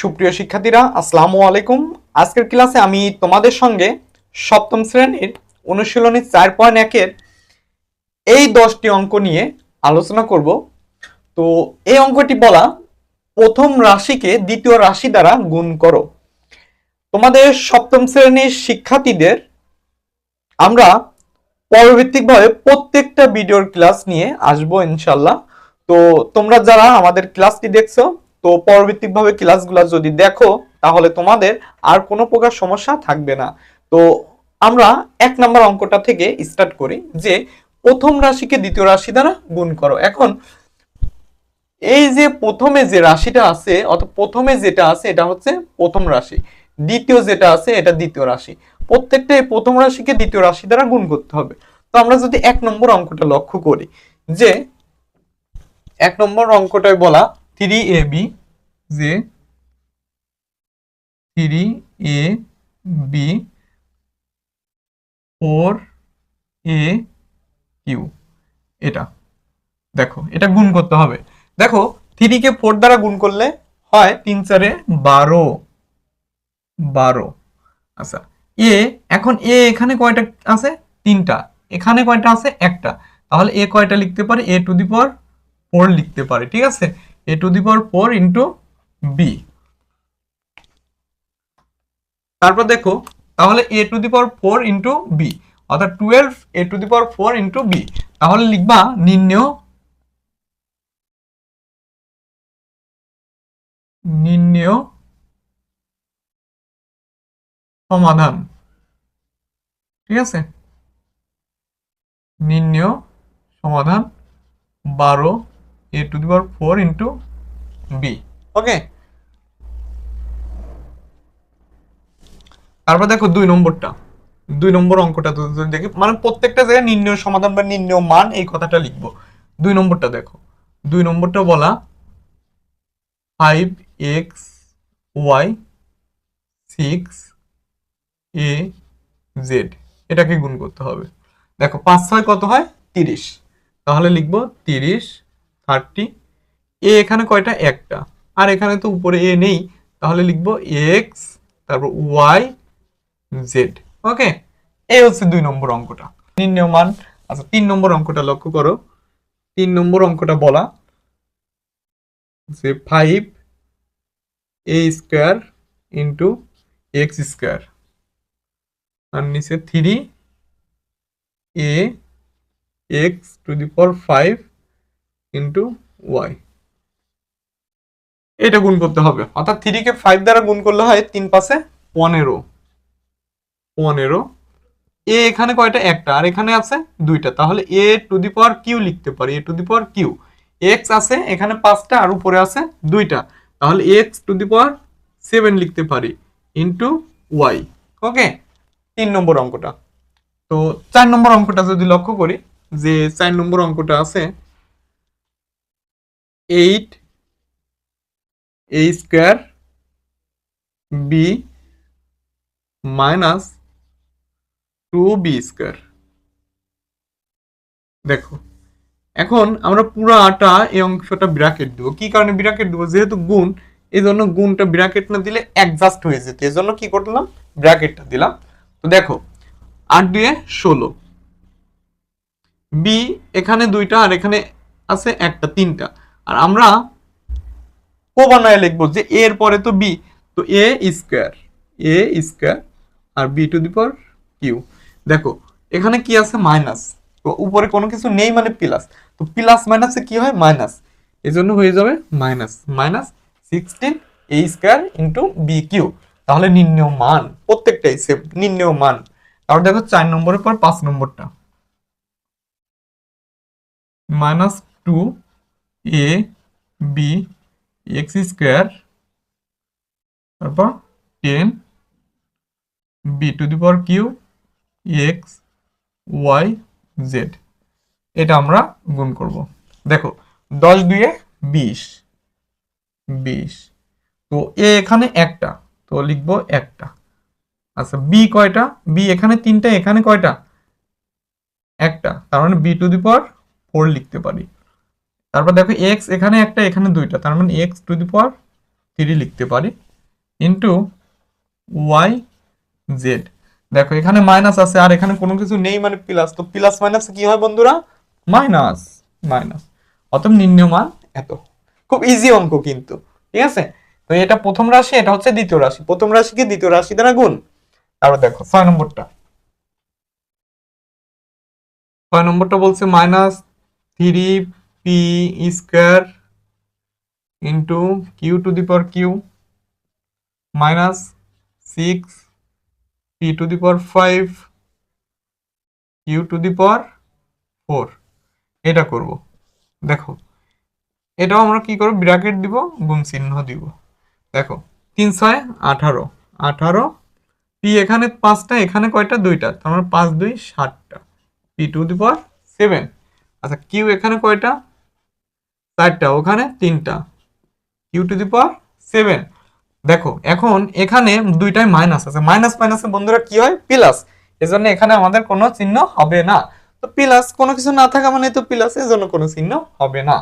সুপ্রিয় শিক্ষার্থীরা, আসসালামু আলাইকুম। আজকের ক্লাসে আমি তোমাদের সঙ্গে সপ্তম শ্রেণির অনুশীলনী চার পয়েন্ট একের এই দশটি অঙ্ক নিয়ে আলোচনা করব। তো এই অঙ্কটি বলা, প্রথম রাশিকে দ্বিতীয় রাশি দ্বারা গুণ করো। তোমাদের সপ্তম শ্রেণির শিক্ষার্থীদের আমরা পরবর্তীভাবে প্রত্যেকটা ভিডিওর ক্লাস নিয়ে আসব ইনশাল্লাহ। তো তোমরা যারা আমাদের ক্লাসটি দেখছ তো পরবর্তীভাবে ক্লাসগুলো যদি দেখো, তাহলে তোমাদের আর কোনো প্রকার সমস্যা থাকবে না। তো আমরা এক নম্বর অঙ্কটা থেকে স্টার্ট করি যে প্রথম রাশিকে দ্বিতীয় রাশি দ্বারা গুণ করো। এখন এই যে প্রথমে যে রাশিটা আছে, অর্থাৎ প্রথমে যেটা আছে, এটা হচ্ছে প্রথম রাশি। দ্বিতীয় যেটা আছে, এটা দ্বিতীয় রাশি। প্রত্যেকটা এই প্রথম রাশিকে দ্বিতীয় রাশি দ্বারা গুণ করতে হবে। তো আমরা যদি এক নম্বর অঙ্কটা লক্ষ্য করি যে, এক নম্বর অঙ্কটায় বলা থ্রি এ বি যে three A B four A Q এটা। দেখো, এটা গুণ করতে হবে। দেখো থ্রি কে ফোর দ্বারা গুণ করলে হয় তিন চারে বারো। বারো। আচ্ছা এ এখন এ এখানে কয়টা আছে? তিনটা। এখানে কয়টা আছে? একটা। তাহলে এ কয়টা লিখতে পারে? এ টু দি পাওয়ার ফোর লিখতে পারে, ঠিক আছে? A to the power four into B তারপর দেখো, তাহলে A to the power four into B অর্থাৎ twelve A to the power four into B তাহলে লিখবা নির্ণেয় নির্ণেয় সমাধান। ঠিক আছে? নির্ণেয় সমাধান বারো A to the power four into B okay তারপর দেখো দুই নম্বরটা। দুই নম্বর অঙ্কটা যদি দেখি মানে প্রত্যেকটা জায়গায় নির্ণয়, সমাধান বা নির্ণয় মান এই কথাটা লিখব। দুই নম্বরটা দেখো। দুই নম্বরটা বলা five X Y six A Z এটাকে গুণ করতে হবে। দেখো পাঁচ ছয় কত হয়? তিরিশ। তাহলে লিখব তিরিশ থার্টি এ এখানে কয়টা? একটা। আর এখানে তো উপরে এ নেই। তাহলে লিখব এক্স, তারপর ওয়াই, জেড। ওকে? এই হচ্ছে দুই নম্বর অঙ্কটা। নির্ণয় মান। আচ্ছা তিন নম্বর অঙ্কটা লক্ষ্য করো। তিন নম্বর অঙ্কটা বলা। যে five A square into X square. আর নিচে three A X to the power five into Y এটা গুণ করতে হবে। অর্থাৎ থ্রি কে ফাইভ দ্বারা গুণ করলে হয় তিন পাশে পনেরো। পনেরো। এ এখানে কয়টা? একটা। আর এখানে আছে দুইটা। তাহলে A to the power Q লিখতে পারি। A to the power Q X আছে, এখানে পাঁচটা, আর উপরে আছে দুইটা। তাহলে X to the power seven লিখতে পারি ইন্টু ওয়াই ওকে তিন নম্বর অঙ্কটা। তো চার নম্বর অঙ্কটা যদি লক্ষ্য করি, যে চার নম্বর অঙ্কটা আছে eight A square, B minus two B square. দেখো, এখন আমরা পুরো আটা এই অংশটা ব্র্যাকেট দেবো। কি কারণে ব্র্যাকেট দেবো? যেহেতু গুণ এই জন্য গুণটা ব্র্যাকেট না দিলে অ্যাডজাস্ট হয়ে যেত। এই জন্য কি করলাম? ব্র্যাকেটটা দিলাম। তো দেখো, আট দিয়ে ষোলো। বি এখানে দুইটা আর এখানে আছে একটা, তিনটা। আর আমরা ও বানায় লিখব যে এর পরে তো বি তো A square A square R B to the power Q দেখো, এখানে কি আছে? মাইনাস উপরে কোনো কিছু নেই মানে প্লাস তো প্লাস মাইনাসে কি হয়? মাইনাস এই জন্য হয়ে যাবে minus minus sixteen A square into B Q তাহলে নির্ণয় মান, প্রত্যেকটাই সেম নির্ণয় মান। তারপর দেখো চার নম্বরের পর পাঁচ নম্বরটা। Minus two A B X square তারপর ten B to the power Q X Y Z এটা আমরা গুণ করব। দেখো, দশ দুয়ে বিশ বিশ। তো এ এখানে একটা, তো লিখব একটা। আচ্ছা বি কয়টা? বি এখানে তিনটা, এখানে কয়টা? একটা, তার মানে B to the power four লিখতে পারি। তারপর দেখো এক্স এখানে একটা, এখানে দুইটা, তার মানে X to the power three লিখতে পারি ইন্টু ওয়াই জেড দেখো এখানে মাইনাস আছে, আর এখানে কোনো কিছু নেই মানে প্লাস তো প্লাস মাইনাস কি হয় বন্ধুরা? মাইনাস মাইনাস অতএব নির্ণয় মান এত। খুব ইজি অঙ্ক কিন্তু, ঠিক আছে? তো এটা প্রথম রাশি, এটা হচ্ছে দ্বিতীয় রাশি। প্রথম রাশিকে দ্বিতীয় রাশি দ্বারা গুণ? তারপর দেখো, ছয় নম্বরটা। ছয় নম্বরটা বলছে minus three P square into Q to the power Q minus six P to the power five Q to the power four এটা করব। দেখো, এটাও আমরা কি করব? ব্র্যাকেট দিব, গুণ চিহ্ন দিব। দেখো, তিন ছয় আঠারো। আঠারো পি এখানে পাঁচটা, এখানে কয়টা? দুইটা। তার মানে পাঁচ, দুই ষাটটা P to the power seven আচ্ছা কিউ এখানে কয়টা? চারটা, ওখানে তিনটা। Q to the power seven দেখো, এখন এখানে দুইটাই মাইনাস আছে। মাইনাস মাইনাসে বন্ধুরা কি হয়? প্লাস এজন্য এখানে আমাদের কোনো চিহ্ন হবে না। তো প্লাস কোনো কিছু না থাকা মানে তো প্লাস এজন্য কোনো চিহ্ন হবে না।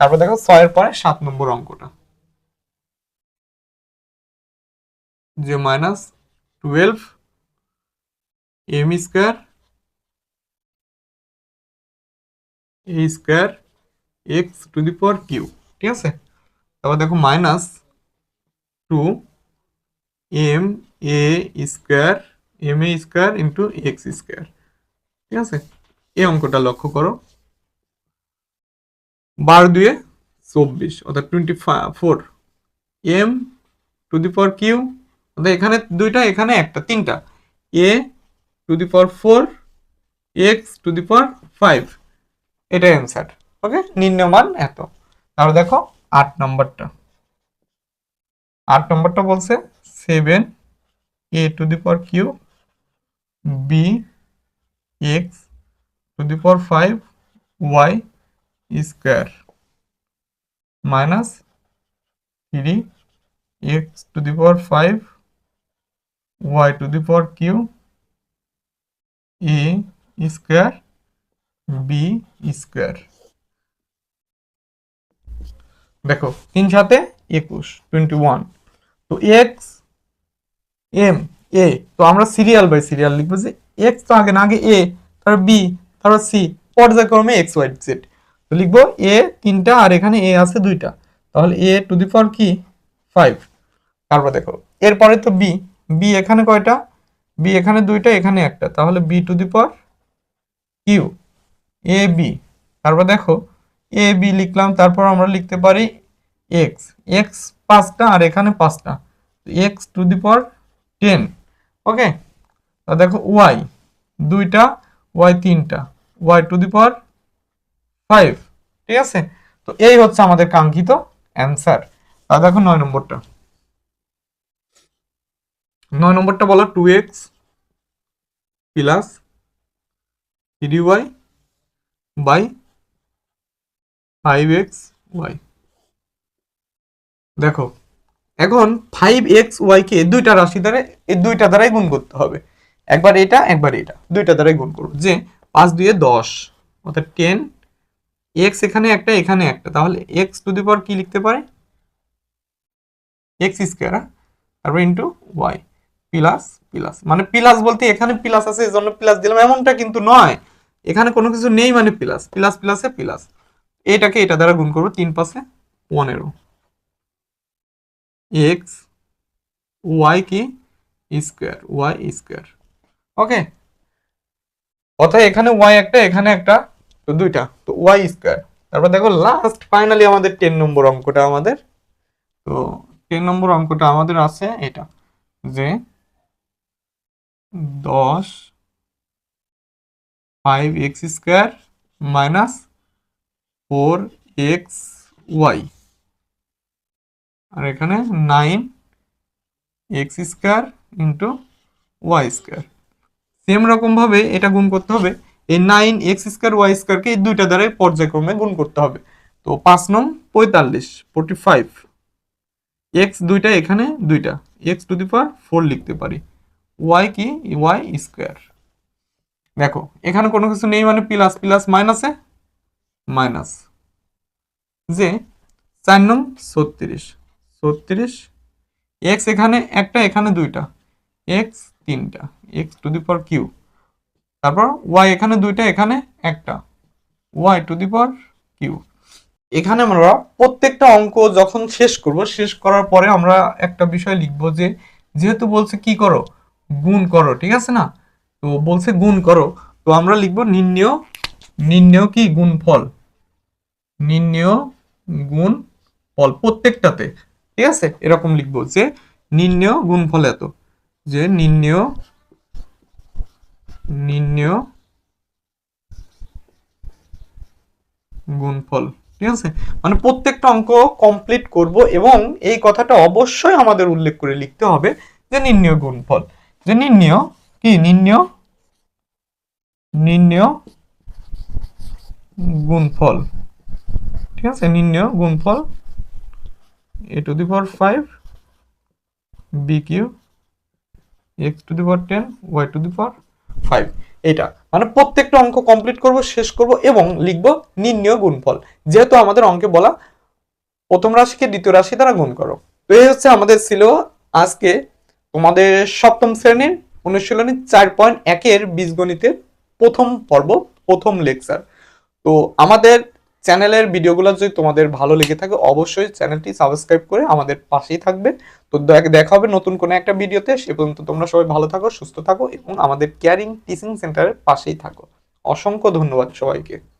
তারপর দেখো ছয়ের পরে সাত নম্বর অঙ্কটা। যে minus twelve M square A square X to the power Q ঠিক আছে? তারপর দেখো minus two M A square M A square into X square ঠিক আছে? এই অঙ্কটা লক্ষ্য করো। বারো দুয়ে চব্বিশ, অর্থাৎ twenty four M to the power Q অর্থাৎ এখানে দুইটা, এখানে একটা, তিনটা A to the power four X to the power five এটাই অ্যান্সার ওকে, নিম্নমান এত। তাহলে দেখো, আট নম্বরটা। আট নম্বরটা বলছে seven A to the power Q B X to the power five Y square minus three X to the power five Y to the power Q A square B square দেখো, তিন সাথে একুশ টোয়েন্টি ওয়ান তো X M A তো আমরা serial by serial লিখব যে x তো আগে না, আগে এ তারপর বি তারপর সি পর্যায়ক্রমে এক্স ওয়াই জেড তো লিখব এ তিনটা আর এখানে এ আছে দুইটা। তাহলে এ টু দি পাওয়ার কি? ফাইভ তারপর দেখো, এরপরে তো বি বি এখানে কয়টা? বি এখানে দুইটা, এখানে একটা। তাহলে B to the power Q A B তারপর দেখো এ বি লিখলাম, তারপর আমরা লিখতে পারি এক্স এক্স পাঁচটা আর এখানে পাঁচটা। X to the power ten okay দেখো ওয়াই দুইটা ওয়াই তিনটা। Y to the power five ঠিক আছে? তো এই হচ্ছে আমাদের কাঙ্ক্ষিত অ্যান্সার আর দেখো নয় নম্বরটা। নয় নম্বরটা বলো two X plus three Y by five X Y দেখো, এখন ফাইভ এক্স ওয়াইকে দুইটা রাশি দ্বারা, এই দুইটা দ্বারাই গুণ করতে হবে। একবার এটা একবার এটা, দুইটা দ্বারাই গুণ করব। যে পাঁচ দুয়ে দশ, অর্থাৎ টেন এক্স এখানে একটা এখানে একটা, তাহলে এক্স টু দি পাওয়ার কি লিখতে পারে? এক্স স্কোয়ার তারপর ইন্টু ওয়াই প্লাস প্লাস মানে প্লাস বলতে এখানে প্লাস আছে এই জন্য প্লাস দিলাম, এমনটা কিন্তু নয়। এখানে কোনো কিছু নেই মানে প্লাস প্লাস প্লাসে প্লাস এটাকে এটা দ্বারা গুণ করব তিন পাশে পনেরো। এক্স ওয়াই কি? স্কোয়ার ওয়াই স্কোয়ার ওকে অর্থাৎ এখানে ওয়াই একটা, এখানে একটা, তো দুইটা। তো ওয়াই স্কোয়ার তারপর দেখো লাস্ট ফাইনালি আমাদের টেন নম্বর অঙ্কটা আমাদের। তো টেন নম্বর অঙ্কটা আমাদের আছে এটা। যে দশ five X square minus four X Y. আর এখানে nine X square into Y square. Same রকমভাবে এটা গুণ করতে হবে। এই নাইন এক্স স্কোয়ার ওয়াই স্কোয়ারকে এই দুইটা দ্বারাই পর্যায়ক্রমে গুণ করতে হবে। তো পাঁচ নং পঁয়তাল্লিশ, ফোরটি ফাইভ। এক্স দুইটা এখানে দুইটা। X to the power four লিখতে পারি। ওয়াই কি? Y square. দেখো, এখানে কোনো কিছু নেই মানে প্লাস প্লাস, মাইনাসে মাইনাস। যে চার নং ছত্রিশ। ছত্রিশ এক্স এখানে একটা, এখানে দুইটা। এক্স তিনটা। X to the power Q তারপর ওয়াই এখানে দুইটা, এখানে একটা। Y to the power Q এখানে আমরা প্রত্যেকটা অঙ্ক যখন শেষ করব, শেষ করার পরে আমরা একটা বিষয় লিখব যে, যেহেতু বলছে কি করো? গুণ করো, ঠিক আছে না? তো বলছে গুণ করো। তো আমরা লিখব নির্ণয় নির্ণয় কি? গুণফল। নির্ণয় গুণ ফল প্রত্যেকটাতে। ঠিক আছে? এরকম লিখব যে নির্ণয় গুণফল এত। যে নির্ণয় নির্ণয় গুণফল ঠিক আছে? মানে প্রত্যেকটা অঙ্ক কমপ্লিট করব এবং এই কথাটা অবশ্যই আমাদের উল্লেখ করে লিখতে হবে যে নির্ণয় গুণফল যে নির্ণয়, কি নির্ণয়? নির্ণয় গুণফল ঠিক আছে নির্ণয় গুণফল A to the power five B Q X to the power ten Y to the power five এটা মানে প্রত্যেকটা অঙ্ক কমপ্লিট করব, শেষ করব এবং লিখব নির্ণয় গুণফল। যেহেতু আমাদের অঙ্কে বলা প্রথম রাশিকে দ্বিতীয় রাশি দ্বারা গুণ করো। তো এই হচ্ছে আমাদের ছিল আজকে তোমাদের সপ্তম শ্রেণির অনুশীলনী চার পয়েন্ট একের বীজগণিতের প্রথম পর্ব, প্রথম লেকচার। তো আমাদের চ্যানেলের ভিডিওগুলো যদি তোমাদের ভালো লেগে থাকে, অবশ্যই চ্যানেলটি সাবস্ক্রাইব করে আমাদের পাশেই থাকবে। তো দেখ- হবে নতুন কোনো একটা ভিডিওতে। সে পর্যন্ত তোমরা সবাই ভালো থাকো, সুস্থ থাকো এবং আমাদের কেয়ারিং টিচিং সেন্টারের পাশেই থাকো। অসংখ্য ধন্যবাদ সবাইকে।